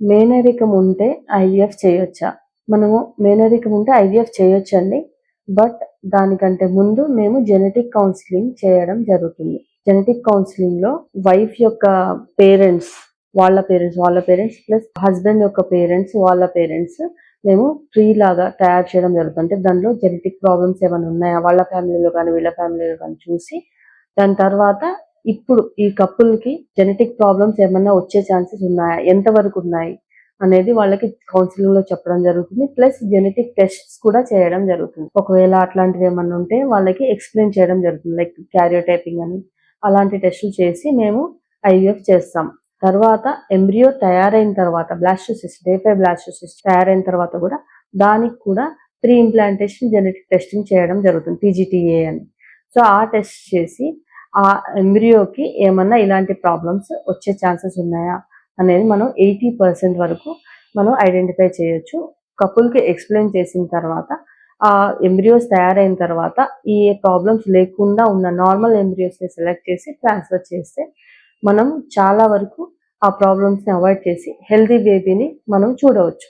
మేనరికం ఉంటే ఐవీఎఫ్ చేయొచ్చా? మనము మేనరికం ఉంటే ఐవీఎఫ్ చేయొచ్చండి. బట్ దానికంటే ముందు మేము జెనెటిక్ కౌన్సిలింగ్ చేయడం జరుగుతుంది. జెనెటిక్ కౌన్సిలింగ్లో వైఫ్ యొక్క పేరెంట్స్ వాళ్ళ పేరెంట్స్ వాళ్ళ పేరెంట్స్ ప్లస్ హస్బెండ్ యొక్క పేరెంట్స్ వాళ్ళ పేరెంట్స్ మేము ట్రీ లాగా తయారు చేయడం జరుగుతుంది. అంటే దానిలో జెనెటిక్ ప్రాబ్లమ్స్ ఏమైనా ఉన్నాయా? వాళ్ళ ఫ్యామిలీలో కానీ వీళ్ళ ఫ్యామిలీలో కానీ చూసి దాని తర్వాత ఇప్పుడు ఈ కప్పుల్కి కి జెనెటిక్ ప్రాబ్లమ్స్ ఏమైనా వచ్చే ఛాన్సెస్ ఉన్నాయా? ఎంతవరకు ఉన్నాయి? అనేది వాళ్ళకి కౌన్సిలింగ్లో చెప్పడం జరుగుతుంది. ప్లస్ జెనెటిక్ టెస్ట్స్ కూడా చేయడం జరుగుతుంది. ఒకవేళ అట్లాంటివి ఏమన్నా ఉంటే వాళ్ళకి ఎక్స్ప్లెయిన్ చేయడం జరుగుతుంది. లైక్ క్యారియోటైపింగ్ అని అలాంటి టెస్టులు చేసి మేము ఐవీఎఫ్ చేస్తాం. తర్వాత ఎంబ్రియో తయారైన తర్వాత బ్లాస్టోసిస్ డే ఫైవ్ బ్లాస్టోసిస్ తయారైన తర్వాత కూడా దానికి కూడా ప్రీ ఇంప్లాంటేషన్ జెనెటిక్ టెస్టింగ్ చేయడం జరుగుతుంది. పీజీటీఏ అని. సో ఆ టెస్ట్ చేసి ఆ ఎంబ్రియోకి ఏమన్నా ఇలాంటి ప్రాబ్లమ్స్ వచ్చే ఛాన్సెస్ ఉన్నాయా అనేది మనం ఎయిటీ పర్సెంట్ వరకు మనం ఐడెంటిఫై చేయొచ్చు. కపుల్కి ఎక్స్ప్లెయిన్ చేసిన తర్వాత ఆ ఎంబ్రియోస్ తయారైన తర్వాత ఈ ప్రాబ్లమ్స్ లేకుండా ఉన్న నార్మల్ ఎంబ్రియోస్ని సెలెక్ట్ చేసి ట్రాన్స్ఫర్ చేస్తే మనం చాలా వరకు ఆ ప్రాబ్లమ్స్ని అవాయిడ్ చేసి హెల్తీ బేబీని మనం చూడవచ్చు.